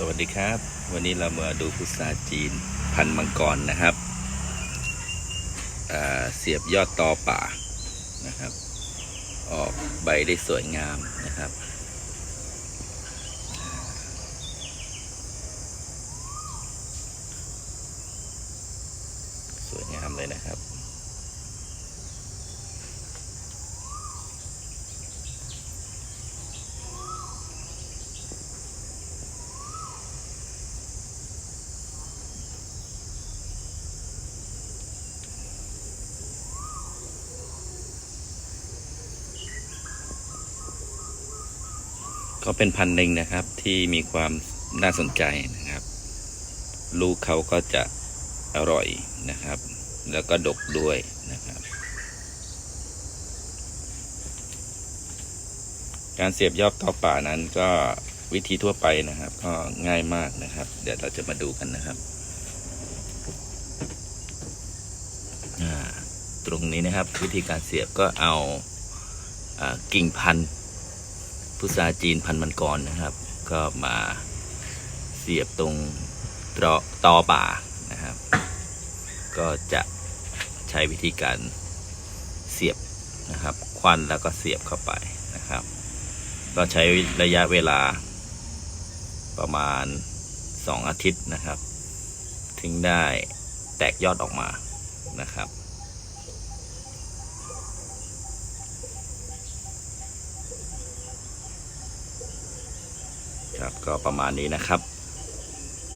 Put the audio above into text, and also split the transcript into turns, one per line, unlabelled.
สวัสดีครับ วันนี้เรามาดูพุทราจีนพันมังกรนะครับเสียบยอดตอป่านะครับ ออกใบได้สวยงามนะครับ สวยงามเลยนะครับ ก็เป็นพันหนึ่งนะครับที่มีความน่าสนใจนะครับ ลูกเขาก็จะอร่อยนะครับ แล้วก็ดกด้วยนะครับ การเสียบยอดต่อป่านั้นก็วิธีทั่วไปนะครับ ก็ง่ายมากนะครับ เดี๋ยวเราจะมาดูกันนะครับตรงนี้นะครับ วิธีการเสียบก็เอาอากิ่งพันธุ์ พุทราจีนพันมันกรนะครับ ก็มาเสียบตรงตรอตอป่านะครับ ก็จะใช้วิธีการเสียบนะครับ ควันแล้วก็เสียบเข้าไปนะครับ ก็ใช้ระยะเวลาประมาณสองอาทิตย์นะครับ ถึงได้แตกยอดออกมานะครับ ครับก็ประมาณนี้นะครับ